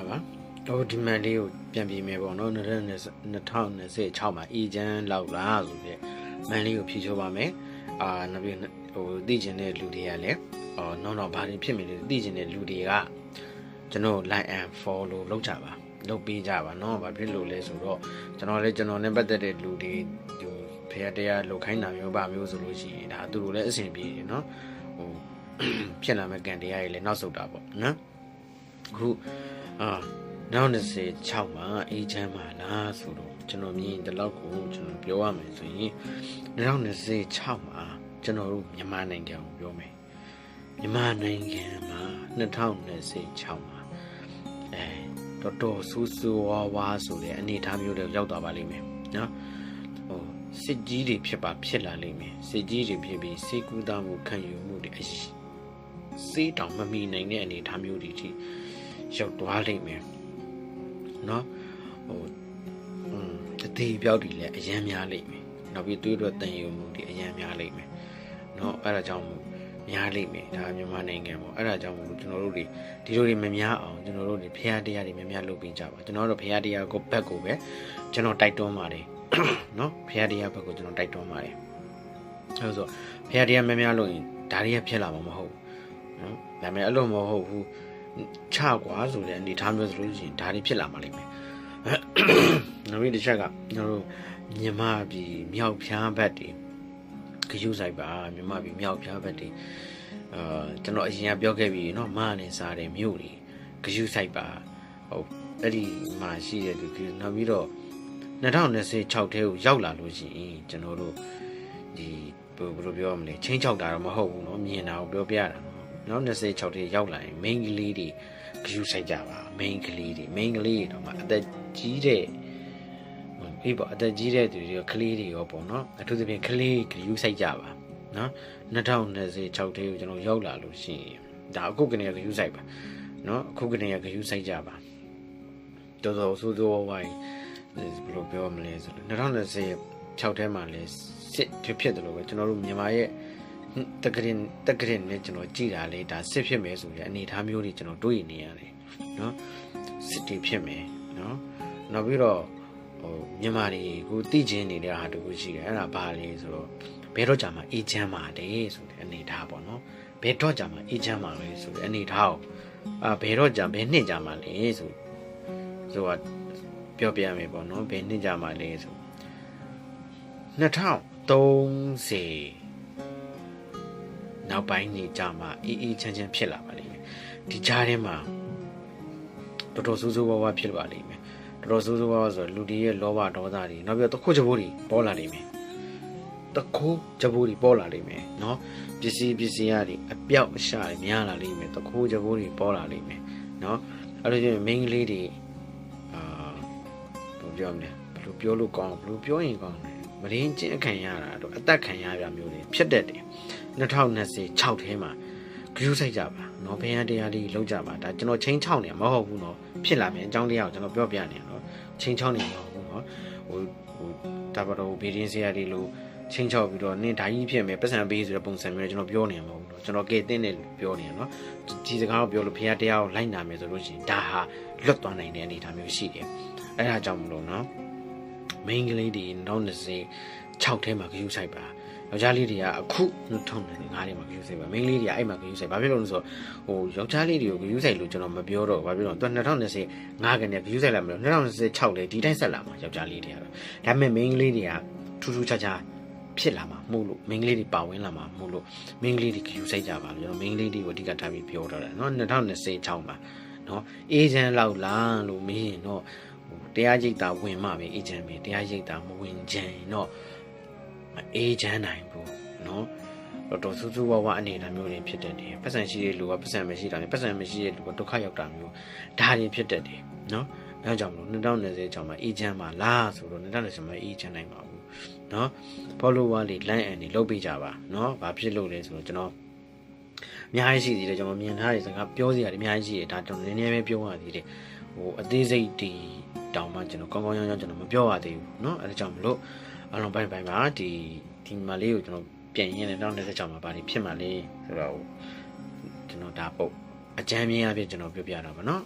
င်္ဂလာပါတော့ဒီမန်လေးကိုပြန်ပြင်မယ်ပေါ့နော်2026မှာအေဂျန်လောက်လားဆိုပြီးမန်လေးကိုဖြည့်ချိုးပါမယ်အာနောက်ပြီးဟိုသိကျင်တဲ့လူတွေကလည်းအော်နော်တော့ဘာတွေဖြစ်မလဲသိကျင်တဲ့လူတွေကကျွန်တော် like and follow လုပ်ကြပါလုပ်ပေးကြပါနော်ဘာဖြစ်လို့လဲဆိုတော့ကျွန်တော်လည်းကျွန်တော်နဲ့ပတ်သက်တဲ့လူတွေဟိုဖရတရားလောက်ခိုင်းတာမျိုးပါမျိုးဆိုလို့ရှိရင်ဒါသူတို့လည်းအဆင်ပြေတယ်နော်ဟိုဖြစ်လာမဲ့ကန်တရားတွေလည်းနောက်ဆုတ်တာပေါ့နော်အခု အာနောက်26မှာအေးချမ်းပါလားဆိုတော့ကျွန်တော်မြင်ဒီလောက်ကိုကျွန်တော်ပြောရမယ်ဆိုရင်နောက်26မှာကျွန်တော်တို့မြန်မာနိုင်ငံကိုပြောမယ်မြန်မာနိုင်ငံမှာ2026မှာအဲတော်တော်ဆူဆူဝါဝါဆိုတဲ့အနေအထားမျိုးတွေရောက်သွားပါလိမ့်မယ်နော်ဟိုစစ်ကြီးတွေဖြစ်ပါဖြစ်လာလိမ့်မယ်စစ်ကြီးတွေဖြစ်ပြီးစေကူတာမှုခံယူမှုတွေအရှိစေးတောင်မမီနိုင်တဲ့အနေအထားမျိုးတွေထိ ရောက်သွားလိမ့်မယ်နော်ဟိုอืมအသေးပြောက်တွေလည်းအယမ်းများလိမ့်မယ်နောက်ပြီးတွေးတော့တန်ယူမှုတွေအယမ်းများလိမ့်မယ်နော်အဲ့ဒါကြောင့်မို့များလိမ့်မယ်ဒါမြန်မာနိုင်ငံပေါ့အဲ့ဒါကြောင့်မို့ကျွန်တော်တို့တွေဒီလိုတွေမများအောင်ကျွန်တော်တို့တွေဖះတရားတွေမများလုပ်ပေးကြပါကျွန်တော်တို့ဖះတရားကိုဘက်ကိုပဲကျွန်တော်တိုက်တွန်းပါတယ်နော်ဖះတရားဘက်ကိုကျွန်တော်တိုက်တွန်းပါတယ်အဲ့ဆိုဖះတရားမများလို့ရင်ဒါတွေကဖြစ်လာမှာမဟုတ်ဘူးနော်ဒါပေမဲ့အဲ့လိုမဟုတ်ဘူး ချကွာဆိုတဲ့အနေထားမျိုးဆိုလို့ရှိရင်ဒါတွေဖြစ်လာမှာလိမ့်မယ်နောက်ပြီးတစ်ချက်ကကျွန်တော်တို့မြန်မာပြည်မြောက်ဖျားဘက်တွေဂယုဆိုင်ပါမြန်မာပြည်မြောက်ဖျားဘက်တွေအာကျွန်တော်အရင်ကပြောခဲ့ပြီเนาะမနဲ့စားတဲ့မြို့တွေဂယုဆိုင်ပါဟုတ်အဲ့ဒီမှာရှိတဲ့လူကြီးနောက်ပြီးတော့2026ထဲကိုရောက်လာလို့ရှိရင်ကျွန်တော်တို့ဒီဘယ်လိုပြောရမလဲချင်းချောက်တာတော့မဟုတ်ဘူးเนาะမြင်တာကိုပြောပြတာ နော်26ထဲရောက်လာရင် main ကလေးတွေဂယူဆိုင်ကြပါ main ကလေးတွေ main ကလေးတွေတော့မှအသက်ကြီးတဲ့ဟေးပေါ့အသက်ကြီးတဲ့သူတွေကကလေးတွေရောပေါ့နော်အထူးသဖြင့်ကလေးဂယူဆိုင်ကြပါနော်2026ထဲကိုကျွန်တော်ရောက်လာလို့ရှိရင်ဒါအခုကနေဂယူဆိုင်ပါနော်အခုကနေဂယူဆိုင်ကြပါတော်တော်ဆိုးဆိုးဝိုင်းဘယ်လိုပြောမလဲဆိုတော့2026ထဲမှာလဲစစ်ဖြစ်ဖြစ်တယ်လို့ပဲကျွန်တော်တို့မြန်မာရဲ့ တကရင်တကရင်နဲ့ကျွန်တော်ကြည်တာလေဒါစစ်ဖြစ်မယ်ဆိုရင်အနေအထားမျိုးတွေကျွန်တော်တွေးနေရတယ်နော်စစ်တီဖြစ်မယ်နော်နောက်ပြီးတော့ဟိုမြန်မာတွေကိုသိချင်းနေတဲ့ဟာတခုရှိတယ်အဲ့ဒါဘာလဲဆိုတော့ဘယ်တော့ကြာမှအေဂျင့်ပါတယ်ဆိုတဲ့အနေအထားပေါ့နော်ဘယ်တော့ကြာမှအေဂျင့်ပါလဲဆိုတဲ့အနေအထားကိုအာဘယ်တော့ကြာဘယ်နှစ်ကြာမှလဲဆိုဆိုတော့ပြောပြရမယ်ပေါ့နော်ဘယ်နှစ်ကြာမှလဲဆို2030 နောက်ပိုင်းနေကြမှာအေးအေးချမ်းချမ်းဖြစ်လာပါလိမ့်မယ်ဒီကြားထဲမှာတော်တော်ဆိုးဆိုးဝါးဝါဖြစ်ပါလိမ့်မယ်တော်တော်ဆိုးဆိုးဝါးဝါဆိုလူတွေရဲ့လောဘဒေါသတွေနောက်ပြီးတော့တခုချဖို့တွေပေါ်လာလိမ့်မယ်တခုချဖို့တွေပေါ်လာလိမ့်မယ်နော်ပစ္စည်းပစ္စည်းရတွေအပြောက်အရှာတွေများလာလိမ့်မယ်တခုချဖို့တွေပေါ်လာလိမ့်မယ်နော်အဲ့လိုချင်းမိန်းကလေးတွေအာဘယ်လိုပြောမလဲဘယ်လိုပြောလို့ကောင်းဘယ်လိုပြောရင်ကောင်းလဲမရင်းချင်းအခံရတာတော့အသက်ခံရပြမျိုးတွေဖြစ်တတ်တယ် 2026ထဲမှာဂရုစိုက်ကြပါเนาะဘယ်ရန်တရားလေးလောက်ကြပါဒါကျွန်တော်ချင်းချောင်းနေမဟုတ်ဘူးเนาะဖြစ်လာမယ်အကြောင်းတရားကိုကျွန်တော်ပြောပြနေเนาะချင်းချောင်းနေမဟုတ်ဘူးเนาะဟိုဟိုဒါပါတော့ဘေးရင်းစရာလေးလို့ချင်းချောက်ပြီးတော့နင်းဓာကြီးဖြစ်မယ်ပတ်စံပေးဆိုတဲ့ပုံစံမျိုးကျွန်တော်ပြောနေမှာမဟုတ်ဘူးเนาะကျွန်တော်ကဲတင်းတယ်ပြောနေเนาะဒီစကားကိုပြောလို့ဘုရားတရားကိုလိုက်နာမယ်ဆိုလို့ရှိရင်ဒါဟာလွတ်သွားနိုင်တဲ့အနေအထားမျိုးရှိတယ်အဲဒါကြောင့်မလို့เนาะ main ကလေးတွေနောက်26ထဲမှာဂရုစိုက်ပါ ယောက်ျားလေးတွေကအခု2025ထဲမှာဂရုစိုက်ပါ main လေးတွေကအဲ့မှာဂရုစိုက်ဘာဖြစ်လို့လဲဆိုတော့ဟိုယောက်ျားလေးတွေကိုဂရုစိုက်လို့ကျွန်တော်မပြောတော့ဘာဖြစ်လို့သူ2025ကနေဂရုစိုက်လာမလို့2026လေဒီတိုင်းဆက်လာမှာယောက်ျားလေးတွေကတော့ဒါပေမဲ့ main လေးတွေကထူးထူးခြားခြားဖြစ်လာမှာမှုလို့ main လေးတွေပါဝင်လာမှာမှုလို့ main လေးတွေဂရုစိုက်ကြပါလို့ကျွန်တော် main လေးတွေကိုအဓိကထားပြီးပြောတော့တယ်เนาะ2026မှာเนาะအေဂျင့်လောက်လားလို့မင်းရင်တော့တရားရိပ်တာဝင်မှပဲအေဂျင့်ပဲတရားရိပ်တာမဝင်ချင်တော့ မအေဂျင့်နိုင်ဘူးเนาะတော့တော်စူးစူးဝါးဝါအနေနဲ့မျိုးတွေဖြစ်တတ်တယ်ပတ်စံရှိတဲ့လူကပတ်စံမရှိတာမျိုးပတ်စံမရှိတဲ့လူကဒုက္ခရောက်တာမျိုးဒါတွေဖြစ်တတ်တယ်เนาะအဲကြောင့်မလို့2020ကျောင်းမှာအေဂျင့်မှာလားဆိုတော့2020မှာအေဂျင့်နိုင်ပါဘူးเนาะ follower လေး line အန်တွေလုပ်ပေးကြပါเนาะဘာဖြစ်လို့လဲဆိုတော့ကျွန်တော်အများကြီးရှိသေးတယ်ကျွန်တော်မြင်ထားတဲ့စကားပြောစရာတွေအများကြီးရှိတယ်ဒါကျွန်တော်နည်းနည်းပဲပြောရသေးတယ်ဟိုအသေးစိတ်တီတောင်မှကျွန်တော်ကောင်းကောင်းရောင်းရောင်းကျွန်တော်မပြောရသေးဘူးเนาะအဲဒါကြောင့်မလို့ အလုံးပိုင်းပိုင်းမှာဒီဒီမလေးကိုကျွန်တော်ပြန်ရင်းနဲ့နောက်နေ့ကြောင်မှာဘာတွေဖြစ်မှလဲဆိုတော့ကျွန်တော်ဒါပုတ်အကြမ်းမြင်အဖြစ်ကျွန်တော်ပြောပြတော့ဗောနော်